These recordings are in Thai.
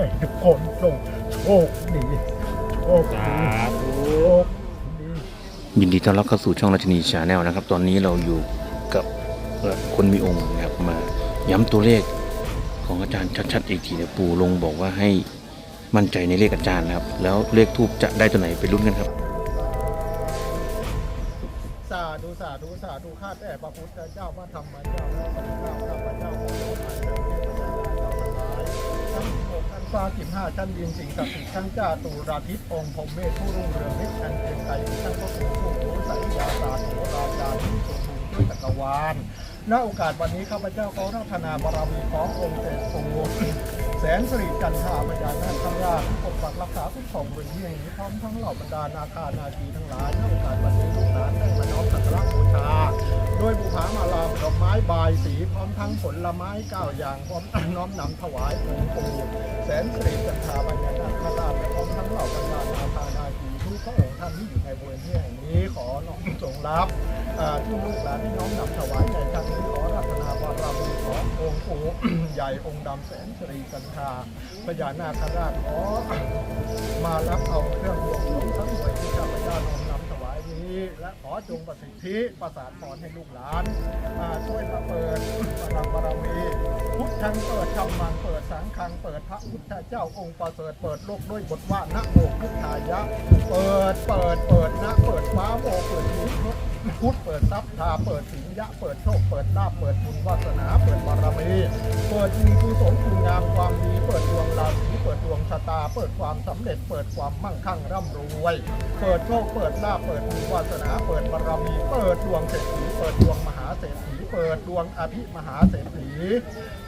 ให้ทุกคนจงโชคดีโชคดีโชคดียินดีต้อนรับเข้าสู่ช่องราชนีชาแนลนะครับ ตอนนี้เราอยู่กับเอ่อคนมีองค์นะครับมาย้ำตัวเลขของอาจารย์ชัดๆอีกทีนะปู่ลงบอกว่าให้มั่นใจในเลขอาจารย์นะครับ แล้วเลขทูบจะได้ตัวไหนไปลุ้นกันครับสาธุสาธุสาธุข้าแต่พระพุทธเจ้าพระธรรมเจ้าพระสังฆเจ้าข้าพเจ้าขอโทษมาเถิดเทพเจ้า หกทั้งฟ้าสิบห้าชั้นดินสิ่งศักดิ์สิทธิ์ทั้งเจ้าตูราทิศองค์พรมเมธผู้รุ่งเรืองฤทธิ์อันเกรียงไกรทั้งพระผู้ผู้โสายยาตาสตร์โสราจารย์ที่ทรงภูมิด้วยจักรวาลณโอกาสวันนี้ข้าพเจ้าขอรัตนาบารมีขององค์เศษปู่ แสนสิริกันทราพญานาคทั้งราชปกปักรักษาคุ้มครองบริเวณนี้พร้อมทั้งเหล่าบรรดานาคานาคีทั้งหลายในโอกาสวันนี้ลูกหลานได้มาน้อมสักการะบูชาโดยบูพามาลาดอกไม้บายสีพร้อมทั้งผลไม้เก้าอย่างพร้อมน้อมนำถวายองค์ปู่แสนสิริกันทราพญานาคราชและพร้อมทั้งเหล่าบรรดานาคานา พระองค์ท่านที่อยู่ในบริเวณที่แห่งนี้ขอน้อมจงรับอ่าที่ลูกหลานที่น้อมนำถวายในครั้งนี้ขอรัตนาบารมีขององค์ปู่ใหญ่องค์ดำแสนสรีกันทาพญานาคราชขอมารับเอาเครื่องรวมของทั้งหน่วยที่ข้าพเจ้าน้อมีและขอจงประสิทธิประสานพรให้ลูกหลานมาช่วยมาเปิดพลังบารมีพุทธังเปิดธรรมังเปิดสังฆังเปิดพระพุทธเจ้าองค์ประเสริฐเปิดโลกด้วยบทว่านะโมพุทธายะ เปิดเปิดเปิดนะเปิดฟ้าโมเปิดทิศ พุทธเปิดทรัพย์ทาเปิดสินยะเปิดโชคเปิดลาภเปิดบุญวาสนา เปิดบารมีเปิดบุญกุศลคุณงามความดีเปิดดวงราศีเปิดดวงชะตา เปิดความสำเร็จ เปิดความมั่งคั่งร่ำรวย เปิดโชคเปิดลาภเปิดบุญวาสนา เปิดบารมีเปิดดวงเศรษฐีเปิดดวงมหาเศรษฐีเปิดดวงอภิมหาเศรษฐี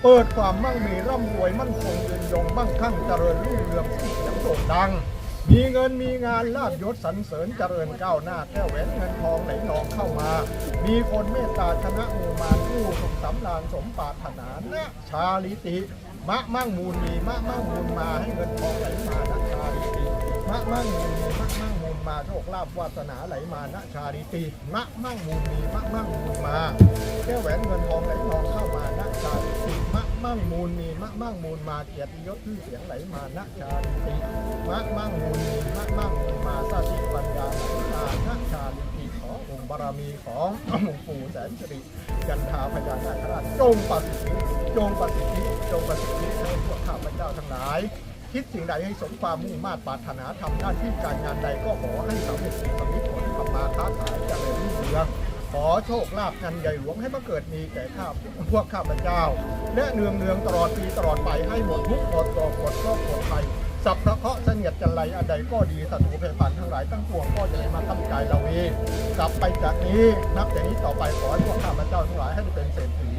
เปิดความมั่งมีร่ำรวยมั่นคงยืนยงมั่งคั่งเจริญรุ่งเรืองที่ยังโด่งดัง มีเงินมีงานลาบยศสรรเสริญเจริญก้าวหน้าแก้วแหวนเงินทองไหลนองเข้ามา มีคนเมตตาชนะมูมารผู้สุขสำราญสมปรารถนานะชาลิติ มะมั่งมูลมีมะมั่งมูลมาให้เงินทองไหลมานะชาลิติมะมั่งมูลมีมะมั่งมูลมาโชคลาภวาสนาไหลมานะชาลิติมะมั่งมูลมีมะมั่งมูลมา แก้วแหวนเงินทองไหลนองเข้ามานะชาลิติมะ มั่งมูลมีมะมั่งมูลมาเกียรติยศชื่อเสียงไหลมานะชาลิติมะมั่งมูลมีมะมั่งมูลมาสติปัญญาไหลมานะชาลิติขอองค์บารมีของหลวงปู่แสนสิริกันทาพญานาคราชจงประสิทธิจงประสิทธิจงประสิทธิให้พวกข้าพเจ้าทั้งหลายคิดสิ่งใดให้สมความมุ่งมา่ปรารถนาทำหน้าที่การงานใดก็ขอให้สำเร็จสำเร็จผลทำมาค้าขายเจริญรุ่งเรือง ขอโชคลาภนันใหญ่หลวงให้มาเกิดมีแก่ข้าพวกข้าพเจ้า และเนืองเนืองๆตลอดปีตลอดไปให้หมดทุกข์หมดโศกหมดโรคหมดภัยสัพพะเคาะเสนียดจันไรอันใดก็ดีศัตรูเพศผ่านทั้งหลายตั้งปวงก็จะได้มาทำกายเราเองกลับไปจากนี้นับแต่นี้ต่อไปขอให้พวกข้าพเจ้าทั้งหลายให้เป็นเศรษฐี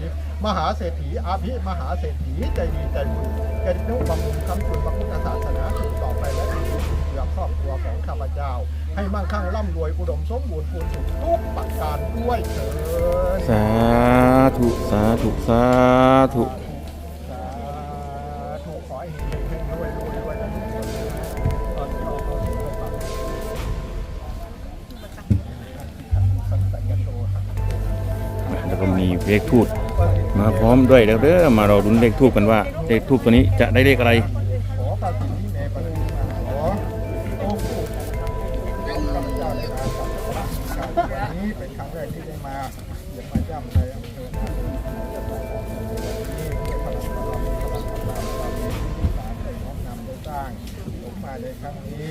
มหาเศรษฐีอาภิมหาเศรษฐีใจดีใจบุญแกดินุบำรุงคำจุนพระพุทธศาสนาสืบต่อไปและสุดเกือครอบครัวของข้าพเจ้า ให้มั่งคั่งร่ำรวยอุดมสมบูรณ์พูนสุขทุกประการด้วยเถิดสาธุ สาธุ สาธุ สาธุขอให้เฮงเฮงรวยรวยรวยนะทุกคนนะตอนนี้เราเข้าสู่เรื่องปากสันสัญญโตครับแล้วก็มีเลขทูบมาพร้อมด้วยแล้วเด้อมารอรุ้นเลขทูบกันว่าเลขทูบตัวนี้จะได้เลขอะไร เยี่ยมาย่ำในอำเภอหน้าเมืองจังหวัดของนี้ด้วยพลังบารมีพลังกำลังบารมีที่ศาลได้น้อมนำได้สร้างผมมาในครั้งนี้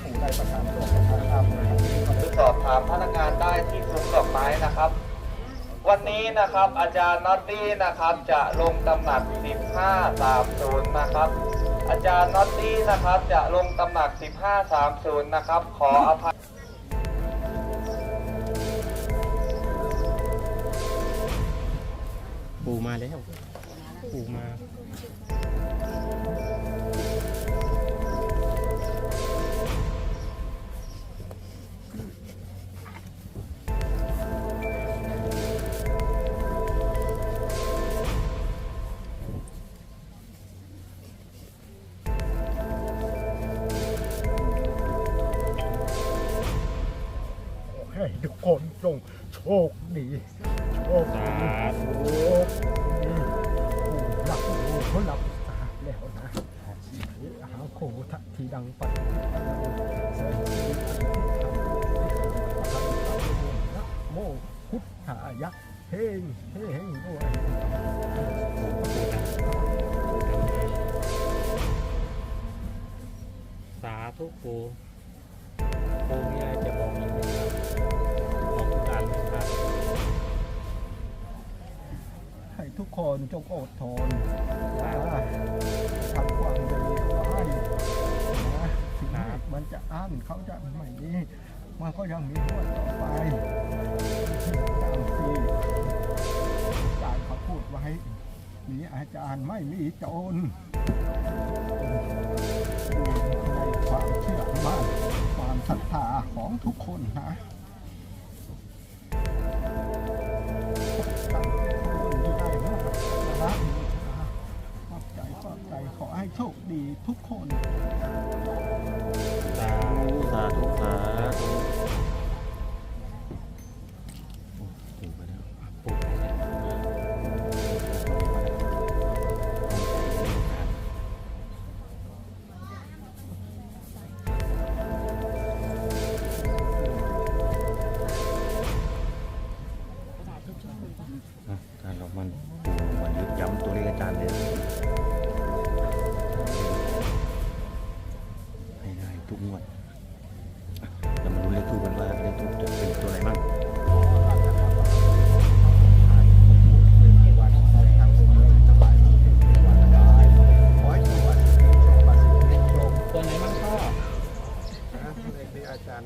ผู้ได้ประทานโชคประทานลาภในครั้งนี้ขอหรือสอบถามพนักงานได้ที่ซุ้มดอกไม้นะครับ วันนี้นะครับอาจารย์น็อตตี้นะครับจะลงตำหนัก 1530 นะครับอาจารย์น็อตตี้นะครับจะลงตำหนัก 1530 นะครับ ขออภัย แล้วปูมาให้ทุกคนจงโชคดีโชคดีโชค หลับรู้เขารับทราแล้วนะหาโคทัทีดังไปนะโมพุทธายะเฮงเฮงด้วยสาธุปู คนจงอดทนนะทำความดีไว้นะถึงแม้มันจะอั้นเขาจะไม่มีมันก็ยังมีหัวต่อไปตามที่อาจารย์เขาพูดไว้ มีอาจารย์ไม่มีโจรในความเชื่อมั่นความศรัทธาของทุกคนนะ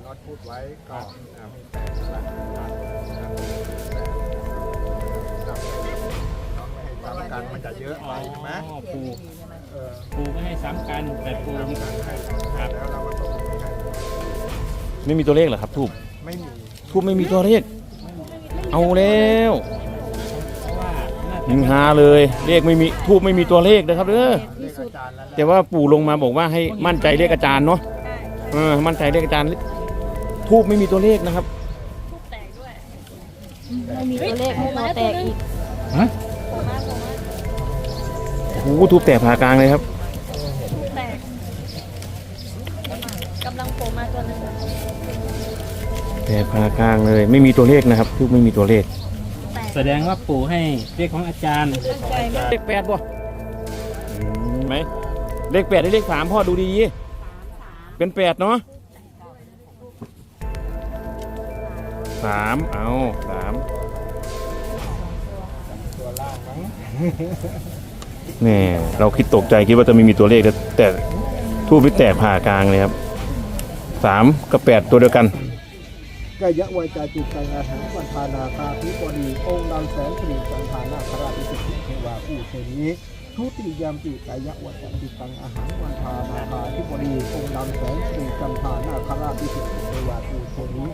น็อตพูดไว้ก็มีแปดหลักนะครับน้องไม่ให้ซ้ำกันมันจะเยอะไปใช่ไหมอ๋อปูเออปูไม่ให้ซ้ำกันแต่ปูซ้ำกันให้ครับแล้วเราก็ต้องไม่ให้ไม่มีตัวเลขเหรอครับทูบไม่มีทูบไม่มีตัวเลข เอาแล้วเพราะว่าน่ายิงหาเลยเลขไม่มีทูบไม่มีตัวเลขนะครับเด้อเรียกอาจารย์แล้วแหละแต่ว่าปู่ลงมาบอกว่าให้มั่นใจเลขอาจารย์เนาะเออมั่นใจเลขอาจารย์ ทูบไม่มีตัวเลขนะครับไม่มีตัวเลขให้ตัวแตกอีกฮะโอ้โหทูบแตกผ่ากลางเลยครับแตกกำลังโผล่มาตัวหนึงแตกผ่ากลางเลย ไม่มีตัวเลขนะครับทูบไม่มีตัวเลข แสดงว่าปูให้เลขของอาจารย์ใจมากเลขแปดป่ะไหมเลขแปดได้เลขสามพ่อดูดีๆเป็นแปดเนาะ สามเอาสามตัวล่างมั้งแนี่เราคิดตกใจคิดว่าจะไม่มีตัวเลขแต่แต่ทูบที่แตกผ่ากลางเลยครับสามกับแปดตัวเดียวกันกายะวายจาจิตตังอาหังวันทานาคาภิปดีองค์ดำแสนสิริจันทานาคราภิสิทธิเทวาผู้เทนี้ ทุติยามปิกายะวัจจิตังอาหารวันทานาาธิบดีองค์ดำแสนสิริจันทานาคราภิสิทธิเทวาผู้เทนี้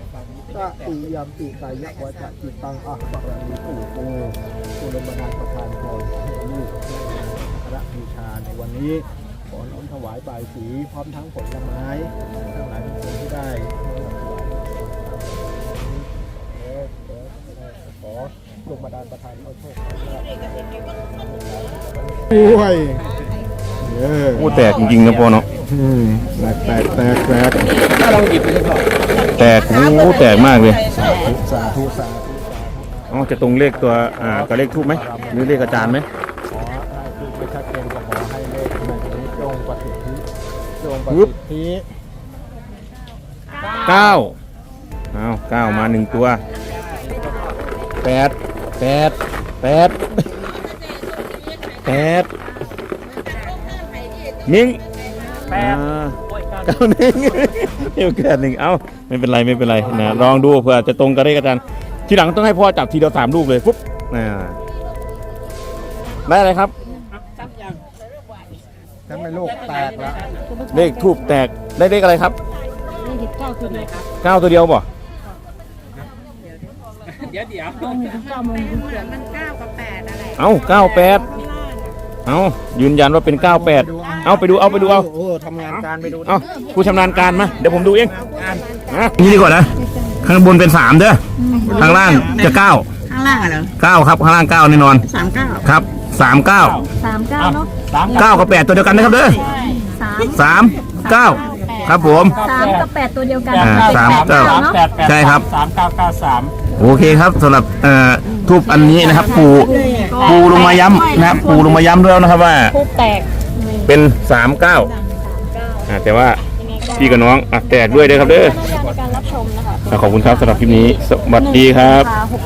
ตติยามปิกายะวัจจิตังอาหารบารมีปู่โตกุลบดาประทานพรลูกแลนางสักการะบูชาในวันนี้ขอน้อมถวายบายสีพร้อมทั้งผลไม้ทั้งหลายทุกคนที่ได้ขอ ลูกบดาลประทานเอาโชคเอาลาภด้วยเออโอ้แตกจริงๆนะพ่อเนาะอืมแตกแตกแตกแตกแตกโอ้แตกมากเลยสาธุสาธุสาธุอ๋อจะตรงเลขตัวอ่ากับเลขทูบไหมหรือเลขอาจารย์ไหมขอให้ลูกไม่ชัดเจนก็ขอให้เลขในนี้จงปฏิทิจงปฏิทิเก้าเอาเก้ามาหนึ่งตัวแปด แปดแปดแปดมิงแปดอ่าโอ้ยเก้าเก้าหนึ่งเอวแปดหนึ่งเอ้าไม่เป็นไรไม่เป็นไรนะลองดูเผื่อจะตรงกับเลขอาจารย์ทีหลังต้องให้พ่อจับทีเดียวสามลูกเลยปุ๊บอ่าได้อะไรครับซ้ำยังฉันไม่ลูกแตกแล้วเลขทูบแตกได้เลขอะไรครับนี่หยิบเก้าคือไหนครับเก้าตัวเดียวป่ะเดี๋ยวเดี๋ยวต้องมีเก้าโมงถึงเกิดมันเก้ากับแปดอะไรเอ้าเก้าแปดเอ้ายืนยันว่าเป็นเก้าแปดเอาไปดูเอาไปดูเอาโอ้ทำงานการไปดูเอ้าผู้ชำนาญการมาเดี๋ยวผมดูเองนะนี่ดีกว่านะข้างบนเป็นสามเด้อข้างล่างจะเก้าข้างล่างอะเหรอเก้าครับข้างล่างเก้าแน่นอนสามเก้าครับสามเก้าสามเก้าเนาะสามเก้ากับแปดตัวเดียวกันนะครับเด้อสามสามเก้าครับผมสามกับแปดตัวเดียวกันอ่าสามเก้าเนาะแปดแปดใช่ครับสามเก้าเก้าสาม โอเคครับสำหรับเอ่อทูบอันนี้นะครับ ปูปูลงมาย้ำนะครับปูลงมาย้ำด้วยนะครับว่า ทูบแตกเป็นสามเก้าอ่าแต่ว่าพี่กับน้องอะแตกด้วยเด้อครับเด้อในการรับชมนะคะอะขอบคุณครับสำหรับคลิปนี้ สวัสดีครับ หก